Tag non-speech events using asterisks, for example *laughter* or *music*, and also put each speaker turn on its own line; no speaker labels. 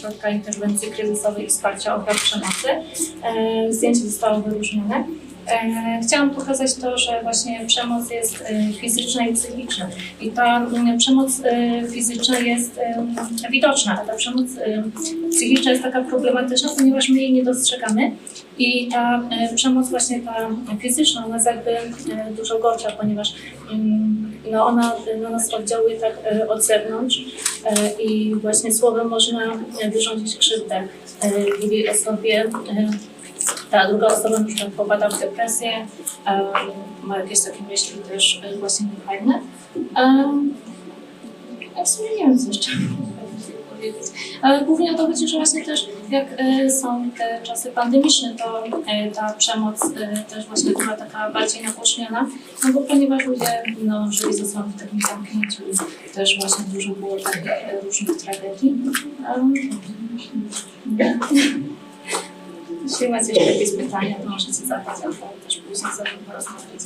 Środka Interwencji Kryzysowej i Wsparcia Ofiar Przemocy. E, Zdjęcie zostało wyróżnione. E, Chciałam pokazać to, że właśnie przemoc jest e, fizyczna i psychiczna. I ta mm, przemoc fizyczna jest widoczna, a ta przemoc em, psychiczna jest taka problematyczna, ponieważ my jej nie dostrzegamy. I ta przemoc właśnie ta fizyczna, ona jest jakby dużo gorsza, ponieważ no ona na nas oddziałuje tak e, od zewnątrz e, i właśnie słowem można e, wyrządzić krzywdę drugiej osobie. Ta druga osoba na przykład popada w depresję, ma jakieś takie myśli też właśnie niefajne. Ja w sumie nie wiem, co jeszcze Ale głównie to chodzi, że właśnie też jak e, są te czasy pandemiczne, to e, ta przemoc e, też właśnie była taka bardziej nagłośniona, no bo ponieważ ludzie no, żyli ze sobą w takim zamknięciu też właśnie dużo było takich różnych tragedii. *laughs* Jeśli macie jakieś pytania, to możecie zadać, albo też później sobie porozmawiać.